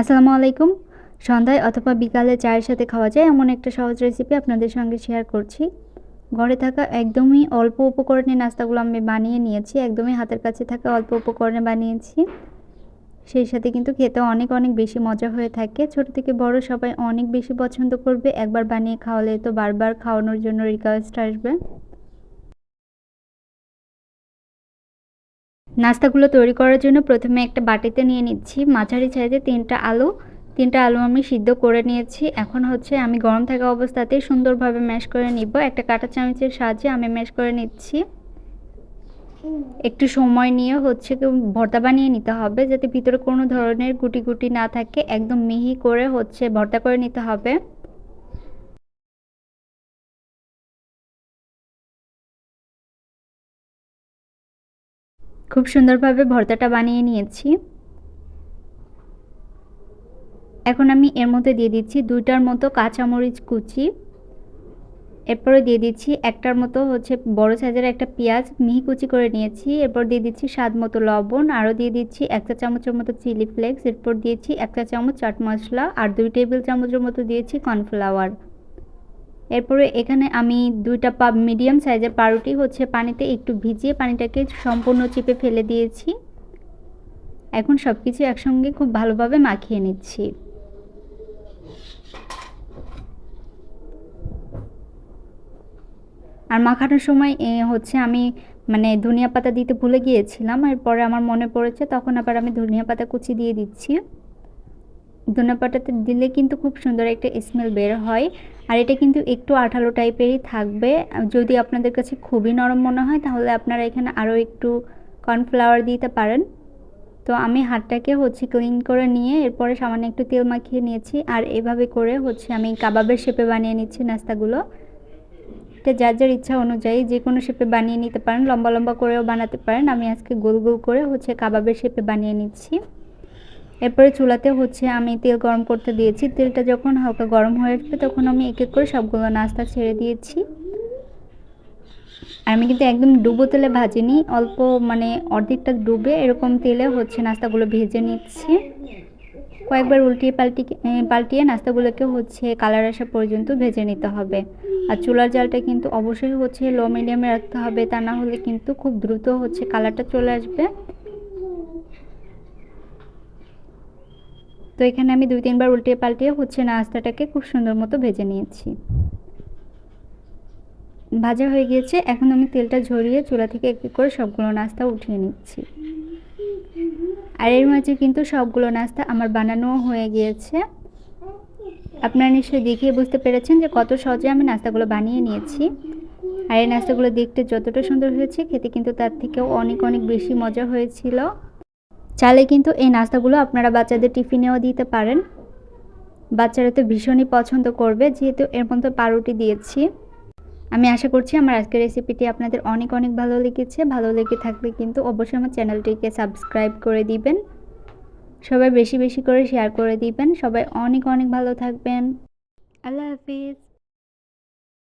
আসসালামু আলাইকুম। সন্ধ্যায় অথবা বিকালে চায়ের সাথে খাওয়া যায় এমন একটা সহজ রেসিপি আপনাদের সঙ্গে শেয়ার করছি। ঘরে থাকা একদমই অল্প উপকরণে নাস্তাগুলো আমি বানিয়ে নিয়েছি, একদমই হাতের কাছে থাকা অল্প উপকরণে বানিয়েছি। সেই সাথে কিন্তু খেতে অনেক অনেক বেশি মজা হয়ে থাকে। ছোট থেকে বড় সবাই অনেক বেশি পছন্দ করবে। একবার বানিয়ে খাওয়ালে তো বারবার খাওয়ানোর জন্য রিকোয়েস্ট আসবে। নাস্তাগুলো তৈরি করার জন্য প্রথমে একটা বাটিতে নিয়ে নিচ্ছি। মাঝারি সাইজে তিনটা আলু। তিনটা আলু আমি সিদ্ধ করে নিয়েছি। এখন হচ্ছে আমি গরম থাকা অবস্থাতেই সুন্দরভাবে ম্যাশ করে নিব। একটা কাঁটা চামচের সাহায্যে আমি ম্যাশ করে নিচ্ছি। একটু সময় নিয়ে হচ্ছে ভর্তা বানিয়ে নিতে হবে, যাতে ভিতরে কোনো ধরনের গুটি গুটি না থাকে। একদম মিহি করে হচ্ছে ভর্তা করে নিতে হবে। খুব সুন্দরভাবে ভর্তাটা বানিয়ে নিয়েছি। এখন আমি এর মধ্যে দিয়ে দিচ্ছি দুইটার মতো কাঁচামরিচ কুচি। এরপরে দিয়ে দিচ্ছি একটার মতো হচ্ছে বড় সাইজের একটা পেঁয়াজ। মিহি কুচি করে নিয়েছি। এরপর দিয়ে দিচ্ছি স্বাদ মতো লবণ। আরও দিয়ে দিচ্ছি একটা চামচের মতো চিলি ফ্লেক্স। এরপর দিয়েছি একটা চামচ চাট মশলা। আর দুই টেবিল চামচের মতো দিয়েছি কর্নফ্লাওয়ার। এরপরে এখানে আমি দুইটা পা মিডিয়াম সাইজের পাউরুটি হচ্ছে পানিতে একটু ভিজিয়ে পানিটাকে সম্পূর্ণ চিপে ফেলে দিয়েছি। এখন সব কিছু একসঙ্গে খুব ভালোভাবে মাখিয়ে নিচ্ছি। আর মাখানোর সময় হচ্ছে আমি মানে ধনিয়া পাতা দিতে ভুলে গিয়েছিলাম। এরপরে আমার মনে পড়েছে, তখন আবার আমি ধনিয়া পাতা কুচি দিয়ে দিচ্ছি। ধনিয়া পাতাতে দিলে কিন্তু খুব সুন্দর একটা স্মেল বের হয়। আর এটা কিন্তু একটু আঠালো টাইপেরই থাকবে। যদি আপনাদের কাছে খুবই নরম মনে হয়, তাহলে আপনারা এখানে আরও একটু কর্নফ্লাওয়ার দিতে পারেন। তো আমি হাতটাকে হচ্ছে ক্লিন করে নিয়ে এরপরে সামান্য একটু তেল মাখিয়ে নিয়েছি। আর এভাবে করে হচ্ছে আমি কাবাবের শেপে বানিয়ে নিচ্ছি নাস্তাগুলো। এটা যার যার ইচ্ছা অনুযায়ী যে কোনো শেপে বানিয়ে নিতে পারেন, লম্বা লম্বা করেও বানাতে পারেন। আমি আজকে গোল গোল করে হচ্ছে কাবাবের শেপে বানিয়ে নিচ্ছি। এরপরে চুলাতে হচ্ছে আমি তেল গরম করতে দিয়েছি। তেলটা যখন হালকা গরম হয়ে আসবে তখন আমি এক এক করে সবগুলো নাস্তা ছেড়ে দিয়েছি। আমি কিন্তু একদম ডুবো তেলে ভাজিনি, অল্প মানে অর্ধেকটা ডুবে এরকম তেলে হচ্ছে নাস্তাগুলো ভেজে নিচ্ছি। কয়েকবার উল্টিয়ে পাল্টিয়ে পাল্টিয়ে নাস্তাগুলোকে হচ্ছে কালার আসা পর্যন্ত ভেজে নিতে হবে। আর চুলার জালটা কিন্তু অবশ্যই হচ্ছে লো মিডিয়ামে রাখতে হবে, তা না হলে কিন্তু খুব দ্রুত হচ্ছে কালারটা চলে আসবে। তো এখানে আমি দুই তিনবার উল্টিয়ে পাল্টিয়ে হচ্ছে নাস্তাটাকে খুব সুন্দর মতো ভেজে নিয়েছি। ভাজা হয়ে গিয়েছে, এখন আমি তেলটা ঝরিয়ে চুলা থেকে একটু করে সবগুলো নাস্তা উঠিয়ে নিচ্ছি। আর এর মাঝে কিন্তু সবগুলো নাস্তা আমার বানানোও হয়ে গিয়েছে। আপনারা নিশ্চয়ই দেখিয়ে বুঝতে পেরেছেন যে কত সহজে আমি নাস্তাগুলো বানিয়ে নিয়েছি। আর এই নাস্তাগুলো দেখতে যতটা সুন্দর হয়েছে, খেতে কিন্তু তার থেকেও অনেক অনেক বেশি মজা হয়েছিল। চালে কিন্তু এই নাস্তাগুলো আপনারা বাচ্চাদের টিফিনেও দিতে পারেন। বাচ্চারা তো ভীষণই পছন্দ করবে, যেহেতু এর মধ্যে পাউরুটি দিয়েছি। আমি আশা করছি আমার আজকের রেসিপিটি আপনাদের অনেক অনেক ভালো লেগেছে। ভালো লেগে থাকলে কিন্তু অবশ্যই আমার চ্যানেলটিকে সাবস্ক্রাইব করে দিবেন। সবাই বেশি বেশি করে শেয়ার করে দিবেন। সবাই অনেক অনেক ভালো থাকবেন। আল্লাহ হাফিজ।